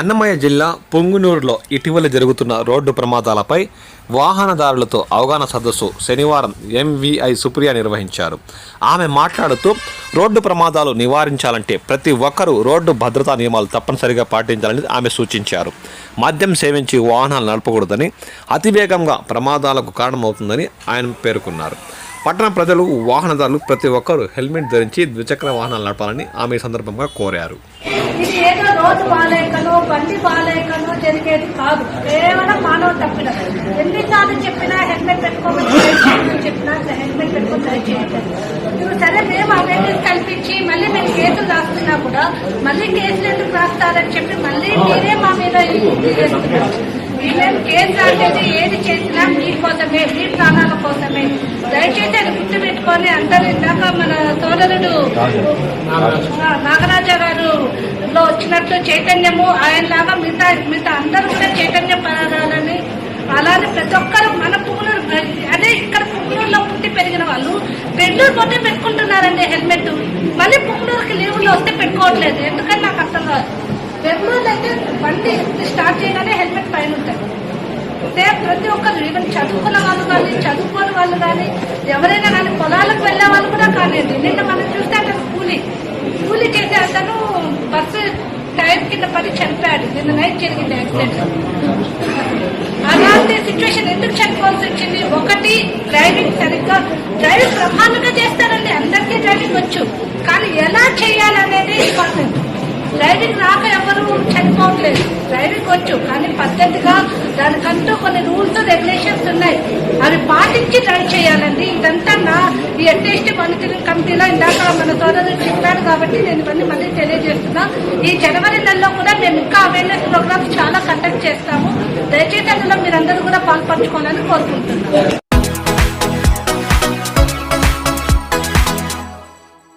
అన్నమయ్య జిల్లా పొంగునూరులో ఇటీవల జరుగుతున్న రోడ్డు ప్రమాదాలపై వాహనదారులతో అవగాహన సదస్సు శనివారం ఎంవీఐ సుప్రియ నిర్వహించారు. ఆమె మాట్లాడుతూ రోడ్డు ప్రమాదాలు నివారించాలంటే ప్రతి ఒక్కరూ రోడ్డు భద్రతా నియమాలు తప్పనిసరిగా పాటించాలని ఆమె సూచించారు. మద్యం సేవించి వాహనాలు నడపకూడదని అతివేగంగా ప్రమాదాలకు కారణమవుతుందని ఆయన పేర్కొన్నారు. పట్టణ ప్రజలు వాహనదారులు ప్రతి ఒక్కరూ హెల్మెట్ ధరించి ద్విచక్ర వాహనాలు నడపాలని ఆమె సందర్భంగా కోరారు. ఇది ఏదో బండి జరిగేది కాదు. కేవలం మానవ ఎన్నిసార్లు చెప్పినా హెల్మెట్ పెట్టుకోమని చెప్పినా హెల్మెట్ ఇప్పుడు సరే మేము అవేర్నెస్ కల్పించి మళ్ళీ మేము కేసులు రాస్తున్నా కూడా మళ్ళీ కేసులు ఎందుకు రాస్తారని చెప్పి మళ్ళీ మీరే మా మీద మేము రాసేది ఏది చేసినా మీకోసమే మీ ప్రాణాల కోసమే. దయచేసి అది గుర్తు పెట్టుకొని అందరూ ఇందాక మన సోదరుడు నాగరాజా. గారు లో వచ్చినట్లు చైతన్యము ఆయనలాగా మిగతా మిగతా అందరూ కూడా చైతన్యం పడాలని అలానే ప్రతి ఒక్కరు మన పువ్వులూరు అదే ఇక్కడ పువ్వులూరులో పుట్టి పెరిగిన వాళ్ళు బెంగళూరు పోతే పెట్టుకుంటున్నారండి హెల్మెట్. మళ్ళీ పువ్వులూరుకి లీవులు వస్తే పెట్టుకోవట్లేదు. ఎందుకని నాకు అర్థం కాదు బెంగళూరులో అయితే బండి స్టార్ట్ చేయగానే హెల్మెట్ పైన ఉంటుంది. సేమ్ ప్రతి ఒక్కరు ఈవెన్ చదువుకున్న వాళ్ళు కానీ చదువుకోని వాళ్ళు కానీ ఎవరైనా కానీ పొలాలకు వెళ్ళే వాళ్ళు కూడా కానివ్వండి. నిన్న మనం చూస్తే అతను కూలీ కూలీ చేసే అతను బస్సు టైర్ కింద పడి చనిపోయాడు. నిన్న నైట్ జరిగింది యాక్సిడెంట్ అలాంటి సిచ్యువేషన్ ఎందుకు చనిపోవాల్సి వచ్చింది? ఒకటి డ్రైవింగ్ సరిగ్గా డ్రైవింగ్ బ్రహ్మాండంగా చేస్తారండి. అందరికీ డ్రైవింగ్ వచ్చు. కానీ ఎలా చేయాలి డ్రైవింగ్ రాక ఎవరు చనిపోవట్లేదు డ్రైవింగ్ వచ్చు కానీ పద్ధతిగా దానికంటూ కొన్ని రూల్స్ రెగ్యులేషన్స్ ఉన్నాయి. అవి పాటించి డ్రైవ్ చేయాలండి. ఇదంతా నా ఈ ఎస్ఎస్టీ మానిటరింగ్ కమిటీలో ఇందాక మన సోదరుడు చెప్పాడు కాబట్టి నేను ఇవన్నీ మళ్ళీ తెలియజేస్తున్నా. ఈ జనవరి నెలలో కూడా మేము ఇంకా అవేర్నెస్ ప్రోగ్రామ్స్ చాలా కండక్ట్ చేస్తాము. దయచేసి అందులో మీరందరూ కూడా పాల్పంచుకోవాలని కోరుకుంటున్నాను.